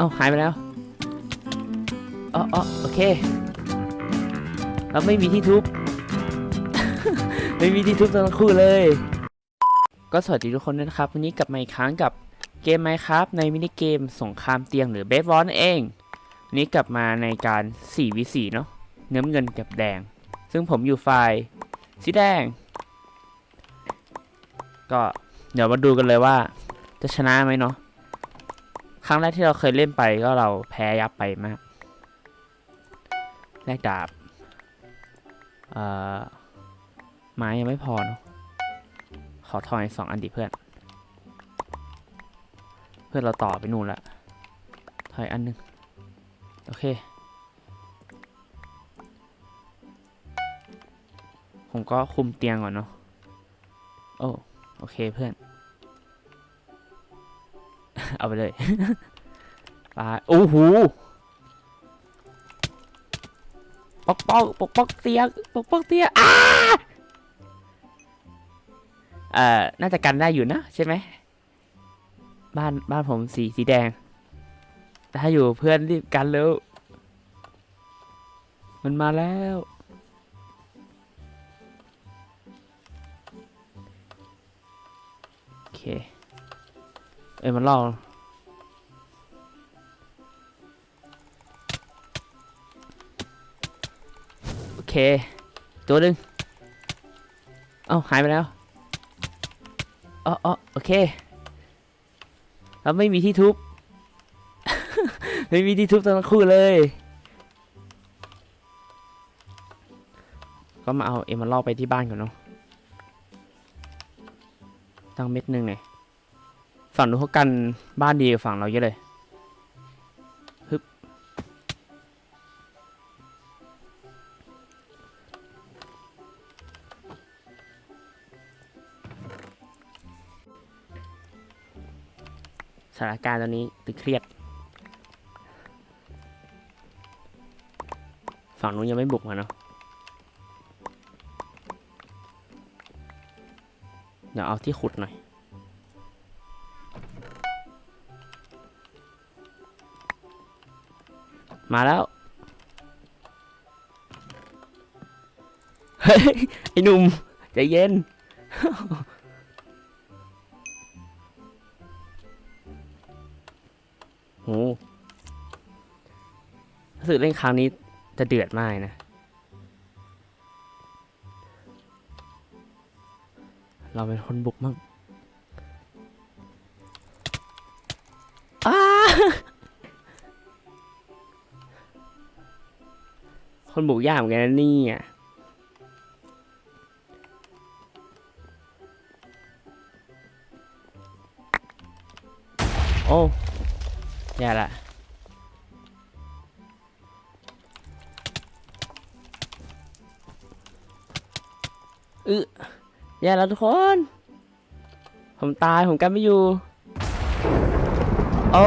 เอาหายไปแล้วอ๋ออ๋อโอเค เราไม่มีที่ทุบ ไม่มีที่ทุบทั้งคู่เลย ก็สวัสดีทุกคนด้วยนะครับ วันนี้กลับมาอีกครั้งกับเกมไมครับในมินิเกมสงครามเตียงหรือเบสบอลนั่นเองวันนี้กลับมาในการ 4v4 เนาะเนื้อเงินกับแดง ซึ่งผมอยู่ฝ่ายสีแดง ก็เดี๋ยวมาดูกันเลยว่าจะชนะไหมเนาะ รั้งแรกที่เราเคยเล่นไปก็เราแพ้ยับไปมากแลกดาบเอ่อไม้ยังไม่พอเนาะขอทอยสองอันดิเพื่อน เพื่อนเราต่อไปนู่นละถอยอันหนึง โอเค ผมก็คุมเตียงก่อนเนาะโอ้โอเคเพื่อน เอาไปเลยไปโอ้โหปอกปอกปอกปอกเตียงปอกปอกเตียงอ้าเอ่อน่าจะกันได้อยู่นะใช่ไหมบ้านบ้านผมสีสีแดงแต่ถ้าอยู่เพื่อนรีบกันเร็วมันมาแล้วโอเค เอ้ยมันล่อ เค ตัวหนึ่งเอ้าหายไปแล้วอ๋ออ๋อโอเคเราไม่มีที่ทุบ ไม่มีที่ทุบทั้งคู่เลย ก็มาเอาเอ็มมาล่อไปที่บ้านก่อนเนาะตั้งเม็ดหนึ่งหน่ยฝั่งนู้นเขากันบ้านดีกว่าฝั่งเราเยอะเลย ถานการณ์ตอนนี้ตึงเครียด ฝั่งนู้นยังไม่บุกมาเนาะเดี๋ยวเอาที่ขุดหน่อย มาแล้ว เฮ้ย ไอ้หนุ่มใจเย็น โหรู้สึกเล่นครั้งนี้จะเดือดมากนะ เราเป็นคนบุกมั่งคนบุกยากเหมือนกันนะ เนี่ยแย่ละอึแย่แล้วทุกคน ผมตาย ผมกันไม่อยู่ โอ้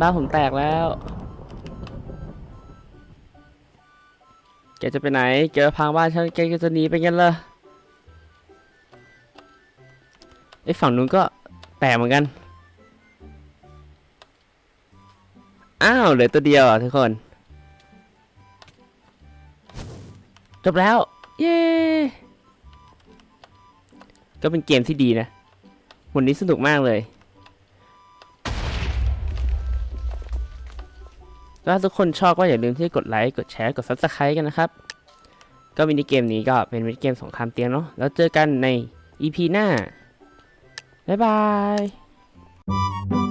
บ้านผมแตกแล้ว แกจะไปไหน แกจะพังบ้านฉัน แกจะหนีไปงั้นเหรอไอ้ฝั่งนู้นก็แตกเหมือนกัน อ้าวเหลือตัวเดียวอะทุกคน จบแล้ว เย้ก็เป็นเกมที่ดีนะวันนี้สนุกมากเลยก็ถ้าทุกคนชอบก็อย่าลืมที่กดไลค์ กดแชร์ กด subscribe กันนะครับ ก็มินิเกมนี้ก็เป็นมินิเกมสงครามเตียงเนาะ แล้วเจอกันใน EP หน้า บ๊ายบาย